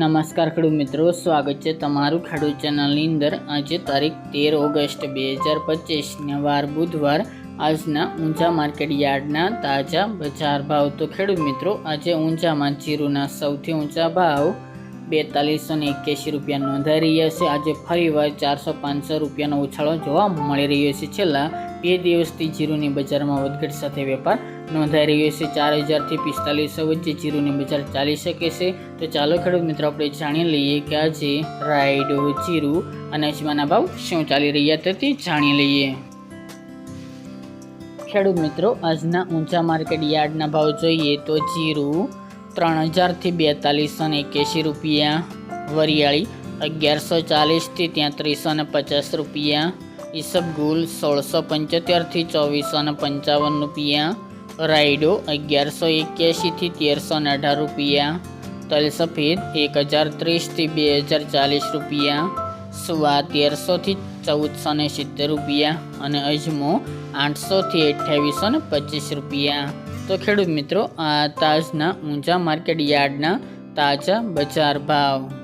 નમસ્કાર ખેડૂત મિત્રો, સ્વાગત છે તમારું ખેડૂત ચેનલની અંદર. આજે તારીખ તેર ઓગસ્ટ બે હજાર પચીસને વાર બુધવાર. આજના ઊંચા માર્કેટ યાર્ડના તાજા બજાર ભાવ. તો ખેડૂત મિત્રો, આજે ઊંચામાં જીરુના સૌથી ઊંચા ભાવ બેતાલીસો ને એક્યાસી રૂપિયા નોંધાઈ રહ્યા છે. આજે ફરીવાર ચારસો પાંચસો રૂપિયાનો ઉછાળો જોવા મળી રહ્યો છે. છેલ્લા બે દિવસથી જીરુની બજારમાં વધઘટ સાથે વેપાર નોંધાઈ રહ્યો છે. ચાર હજારથી પિસ્તાલીસો વચ્ચે જીરુની બજાર ચાલી શકે છે. તો ચાલો ખેડૂત મિત્રો, આપણે જાણી લઈએ કે આજે રાયડો, જીરું અને અજમાના ભાવ શું ચાલી રહ્યા હતા તે જાણી લઈએ. ખેડૂત મિત્રો, આજના ઊંચા માર્કેટ યાર્ડના ભાવ જોઈએ તો જીરું ત્રણ હજારથી બેતાલીસ અને એક્યાસી રૂપિયા. વરિયાળી અગિયારસો ચાલીસથી તેત્રીસો અને પચાસ રૂપિયા. ઈસબગુલ સોળસો પંચોતેરથી ચોવીસો અને પંચાવન રૂપિયા. રાયડો અગિયારસો એક્યાસીથી તેરસો અઢાર રૂપિયા. તલ સફેદ એક હજાર ત્રીસથી બે હજાર ચાલીસ રૂપિયા. સુવા તેરસોથી ચૌદસો ને સિત્તેર રૂપિયા અને અજમો આઠસોથી અઠ્યાવીસો ને પચીસ રૂપિયા. તો ખેડૂત મિત્રો, આ તાજના ઊંચા માર્કેટ યાર્ડના તાજા બજાર ભાવ.